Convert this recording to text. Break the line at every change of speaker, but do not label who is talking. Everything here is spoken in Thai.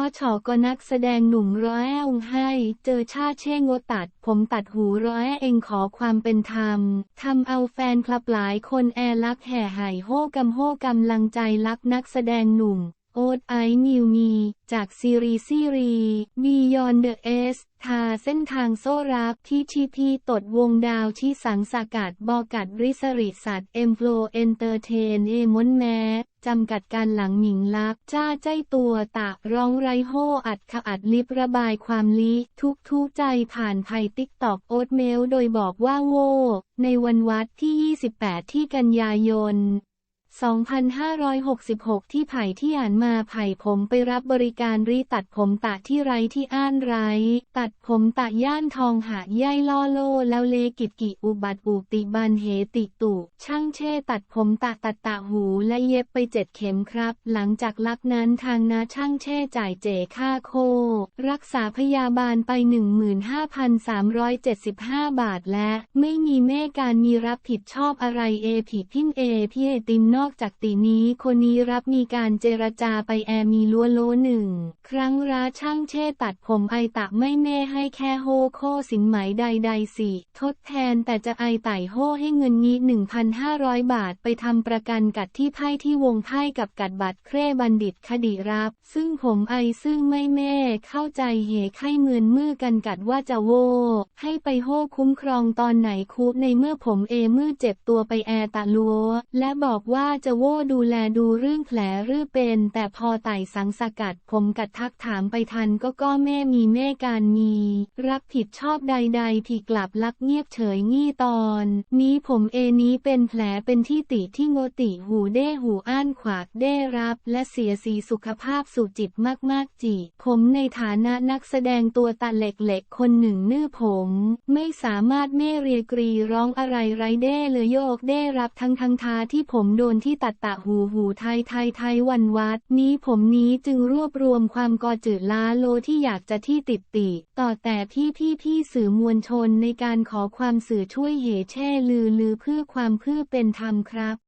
อชอก็นักแสดงหนุ่มร้อยองให้ เจอชาเช่งดตัด ผมตัดหูร้อยเองขอความเป็นธรรม ทำเอาแฟนคลับหลายคนแอร์ลักแห่หายโฮกำโฮกำลังใจรักนักแสดงหนุ่ม โอ๊ตไอนิวมี จากซีรีส์ซีรีบียอนเดอะเอสทาเส้นทางโซรักที่ทีพีตดวงดาวที่สังสกัดบอกัดริสริสัตเอ็มโฟลเอนเตอร์เทนเอมอนแมจำกัดการหลังหมิงลัก จ้าใจตัวตะร้องไรโฮอัดขอัดลิบระบายความลิทุกทุกใจผ่านภัยติ๊กตอกโอ๊ตเมล โดยบอกว่าโว ในวันวัดที่ 28 ที่กันยายน 2566 ที่ไผ่ที่อ่านมาไผ่ผมไปรับบริการรีตัดผมตะที่ไรที่อ้านไร ตัดผมตะย่านทองหาย่ายล่อโลแล้วเลกิจกิอุบัติอุติบันเหติตุ ช่างเช่ตัดผมตะตัดตะหูและเย็บไปเจ็ดเข็มครับ หลังจากลักนั้นทางนาช่างเช่จ่ายเจค่าโค รักษาพยาบาลไป 15,375 บาทและ ไม่มีแม่การมีรับผิดชอบอะไรเอผิดพิ้นเอพี่เอติมนอกจากตีนี้คนนี้รับมีการเจรจาไปแอร์มีลัวโลหนึ่ง ครั้งร้าช่างเช่ตัดผมไอตะไม่เม่ให้แค่โฮโคสินไหมใดๆสิทดแทนแต่จะไอไต่โฮให้เงินงี้1,500 บาทไปทำประกันกัดที่ไพ่ที่วงไพ่กับกัดบัตรเคร่บัณฑิตคดีรับ ซึ่งผมไอซึ่งไม่แม่เข้าใจเหไข้เมือนมือกันกัดว่าจะโวให้ไปโฮคุ้มครองตอนไหนคุในเมื่อผมเอมือเจ็บตัวไปแอร์ตะลัวและบอกว่าจะโว่ดูแลดูเรื่องแผลรื้อเป็น แต่พอไต่สังสกัดผมกัดทักถามไปทันก็ก็แม่มีแม่การมี รับผิดชอบใด ๆ ที่กลับลักเงียบเฉยงี้ตอน นี้ผมเอนี้เป็นแผลเป็นที่ติที่โงติหูเด้หูอ้านขวากได้รับ และเสียสีสุขภาพสู่จิตมากๆจิผมในฐานะนักแสดงตัวตาเหล็กๆ คนหนึ่งเนื่อผม ไม่สามารถเม่เรียกรีร้องอะไรไรเด้เลยโยกได้รับทั้งทั้งทาที่ผมโดนนที่ตัดตะหูหูไทยไทยไทยวันวัด นี้ผมนี้จึงรวบรวมความกอจืดล้าโลที่อยากจะที่ติดติ ต่อแต่พี่พี่พี่สื่อมวลชนในการขอความสื่อช่วยเหเช่ลือลือเพื่อความเพื่อเป็นธรรมครับ